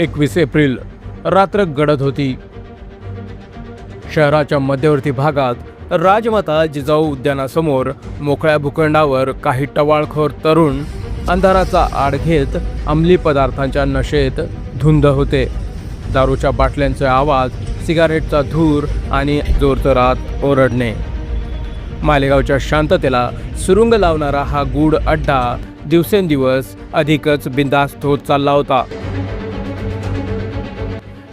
एकवीस एप्रिल रात्र गडद होती. शहराच्या मध्यवर्ती भागात राजमाता जिजाऊ उद्यानासमोर मोकळ्या भूखंडावर काही टवाळखोर तरुण अंधाराचा आड घेत अंमली पदार्थांच्या नशेत धुंद होते. दारूच्या बाटल्यांचे आवाज सिगारेटचा धूर आणि जोरजोरात ओरडणे. मालेगावच्या शांततेला सुरुंग लावणारा हा गूढ अड्डा दिवसेंदिवस अधिकच बिंदास्त होत चालला होता.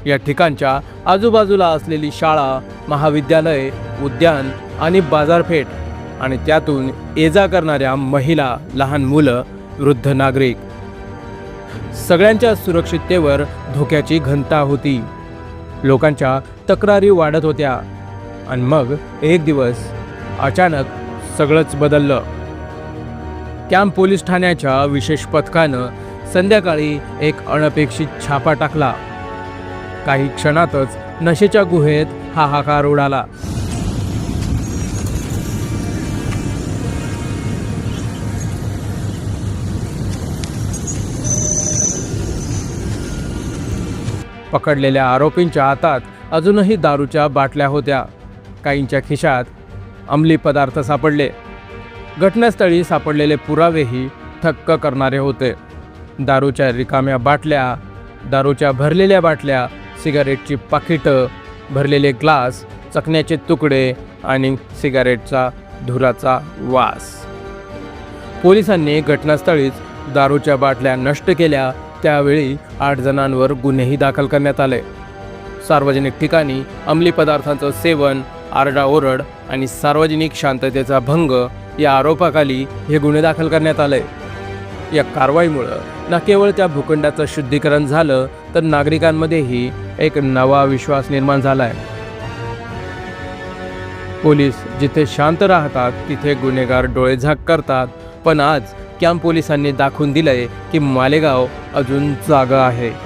या ठिकाणच्या आजूबाजूला असलेली शाळा महाविद्यालय उद्यान आणि बाजारपेठ आणि त्यातून ये जा करणाऱ्या महिला लहान मुलं वृद्ध नागरिक. सगळ्यांच्या सुरक्षिततेवर धोक्याची घनता होती. लोकांच्या तक्रारी वाढत होत्या आणि मग एक दिवस अचानक सगळंच बदललं. कॅम्प पोलीस ठाण्याच्या विशेष पथकानं संध्याकाळी एक अनपेक्षित छापा टाकला. काही क्षणातच नशेच्या गुहेत हाहाकार उडाला. पकडलेल्या आरोपींच्या हातात अजूनही दारूच्या बाटल्या होत्या. काहींच्या खिशात अंमली पदार्थ सापडले. घटनास्थळी सापडलेले पुरावेही थक्क करणारे होते. दारूच्या रिकाम्या बाटल्या दारूच्या भरलेल्या बाटल्या सिगारेटची पाकिटं भरलेले ग्लास चकण्याचे तुकडे आणि सिगारेटचा धुराचा वास. पोलिसांनी घटनास्थळीच दारूच्या बाटल्या नष्ट केल्या. त्यावेळी आठ जणांवर गुन्हेही दाखल करण्यात आले. सार्वजनिक ठिकाणी अंमली पदार्थांचं सेवन आरडाओरड आणि सार्वजनिक शांततेचा भंग या आरोपाखाली हे गुन्हे दाखल करण्यात आले. या कारवाईमुळं ना केवळ त्या भूखंडाचं शुद्धीकरण झालं तर नागरिकांमध्येही एक नवा विश्वास निर्माण झालाय. पोलीस जिथे शांत राहतात तिथे गुन्हेगार डोळेझाक करतात. पण आज कॅम्प पोलिसांनी दाखवून दिलंय की मालेगाव अजून जागा आहे.